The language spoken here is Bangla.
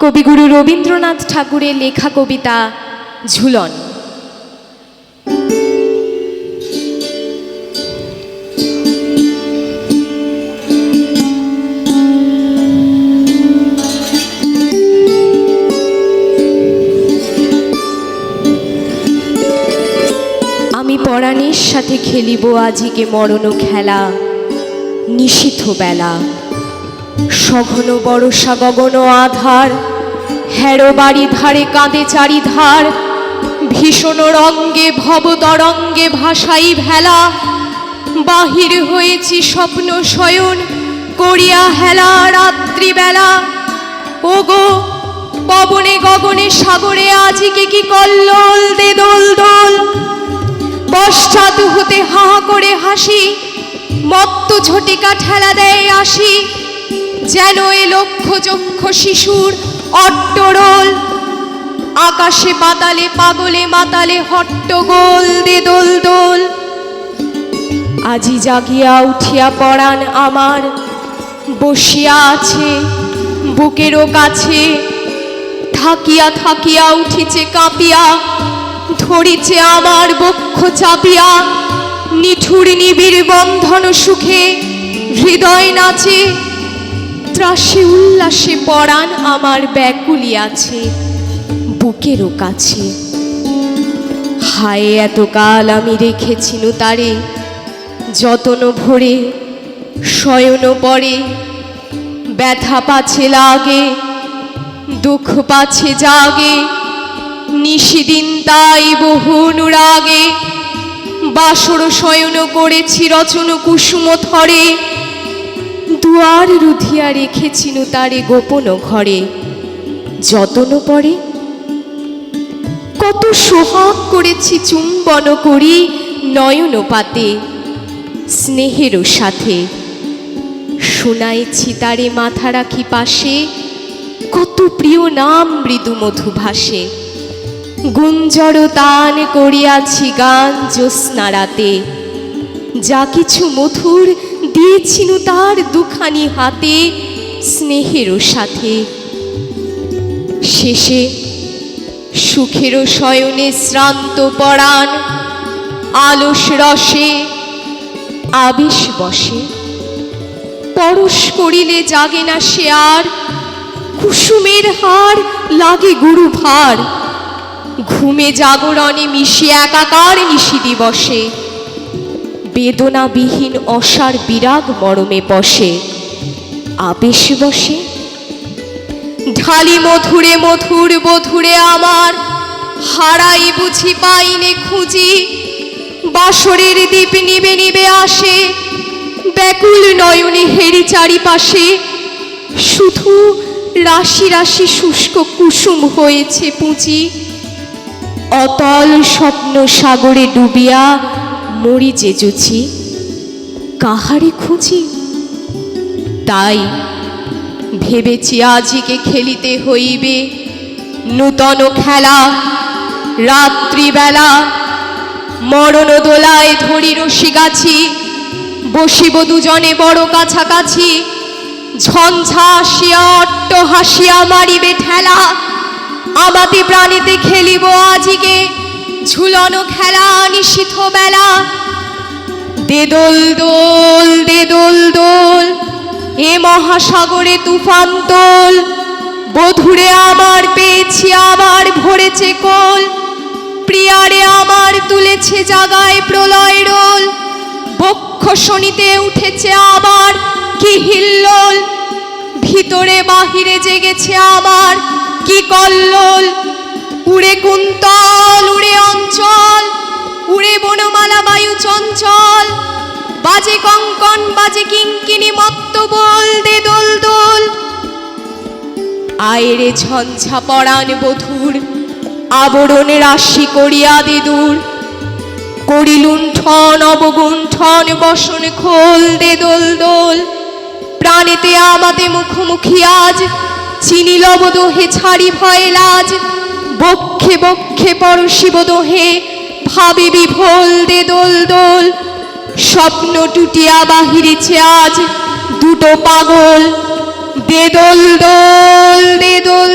কবিগুরু রবীন্দ্রনাথ ঠাকুরের লেখা কবিতা ঝুলন। আমি পরাণের সাথে খেলিব আজিকে মরণ খেলা নিশীথ বেলা। সঘন বরষা গগন আধার, হেরো বাড়ি ধারে কাঁদে চারিধার, ভীষণ রঙ্গে ভব তরঙ্গে ভাসাই ভেলা, বাহির হয়েছি স্বপ্ন শয়ন করিয়া হেলা রাত্রিবেলা। ওগো, পবনে গগনে সাগরে আজিকে কি কল্লোল দে দোল দোল। পশ্চাৎ হতে হা করে হাসি, মত্ত ঝটিকা ঠেলা দেয় আসি। যেন এ লক্ষ চক্ষ শিশুর অট্টরোল। আকাশে পাতালে পাগলে মাতালে, হট্টগোল দে দোল দোল। আজি জাগিয়া উঠিয়া পড়ান আমার, বসিয়া আছে বুকেরও কাছে। থাকিয়া থাকিয়া উঠিছে কাঁপিয়া, ধরিছে আমার বক্ষ চাপিয়া। নিঠুর নিবিড় বন্ধন সুখে হৃদয় নাচে। ত্রাসে, উল্লাসে পরাণ আমার ব্যাকুলি আছে, বুকেরও কাছে। হায় এতকাল আমি রেখেছিনু তারে যতন ভরে, শয়ন পরে। ব্যথা পাছে লাগে, দুঃখ পাছে জাগে, নিশিদিন তাই বহু অনুরাগে। বাসর শয়ন করেছি রচন কুসুম থরে দুয়ার রুধিয়া রেখেছিনু তারে গোপন ঘরে। যতন পরে কত সোহাগ করেছি চুম্বন করি নয়ন পাতে স্নেহেরও সাথে। শোনাইছি তারে মাথা রাখি পাশে, কত প্রিয় নাম মৃদু মধু ভাসে গুঞ্জর তান করিয়াছি গান জ্যোৎস্না রাতে যা কিছু মধুর দিয়েছিনু তার দুখানি হাতে স্নেহেরও সাথে। শেষে সুখেরও শয়নে শ্রান্ত পরাণ, আলস রসে আবেশ বসে। পরশ করিলে জাগে না সে আর, কুসুমের হার লাগে গুরু ভার। ঘুমে জাগরণে মিশে একাকার নিশি দিবসে। বেদনাবিহীন অসার বিরাগ মরমে বসে। আবেশ বসে, ঢালি মধুরে মধুর বধুরে আমার, হারাই বুঝি পাইনে খুঁজি, বাসরের দ্বীপ নিবে নিবে আসে, ব্যাকুল নয়নে হেরি চারিপাশে, শুধু রাশি রাশি শুষ্ক কুসুম হয়েছে পুঁজি, অতল স্বপ্ন সাগরে ডুবিয়া মরি যে কাহারে খুঁজি? তাই ভেবেছি আজিকে খেলিতে হইবে নূতন খেলা। রাত্রিবেলা মরণ দোলায় ধরি রশি গাছি, বসিব দুজনে বড় কাছাকাছি। ঝঞ্ঝা আসিয়া অট্ট হাসিয়া মারিবে ঠেলা। আমাতে প্রাণীতে খেলিব আজিকে। ঝুলনো খেলা, নিশীথ বেলা। দে দোল দোল দে দোল দোল এ মহাসাগরে তুফান তোল। বধুরে আমার পেয়েছি আবার ভরেছে কোল। প্রিয়ারে আমার তুলেছে জাগায় প্রলয় রোল। বক্ষ শনিতে উঠেছে আবার কি হিল্লোল। ভিতরে বাহিরে জেগেছে আমার কি কল্লোল। উড়ে কুন্তল চঞ্চল। বাজে কঙ্কন, বাজে কিঙ্কিনি মত্ত বল, দে দোল দোল। আয়রে ঝঞ্ঝা পরাণ বধুর, আবরণে রাশি করিয়া দে দূর। করিলুণ্ঠন অবগুণ্ঠন বসন খোল, দে দোল দোল। প্রাণেতে আমাতে মুখোমুখি আজ, চিনি লব দোহে, ছাড়ি ভয়ে লাজ। বক্ষে বক্ষে পরশিব দোহে ভাবে বিভোল দে দোল দোল স্বপ্ন টুটিয়া বাহিরেছে আজ দুটো পাগল। দে দোল দোল দে দোল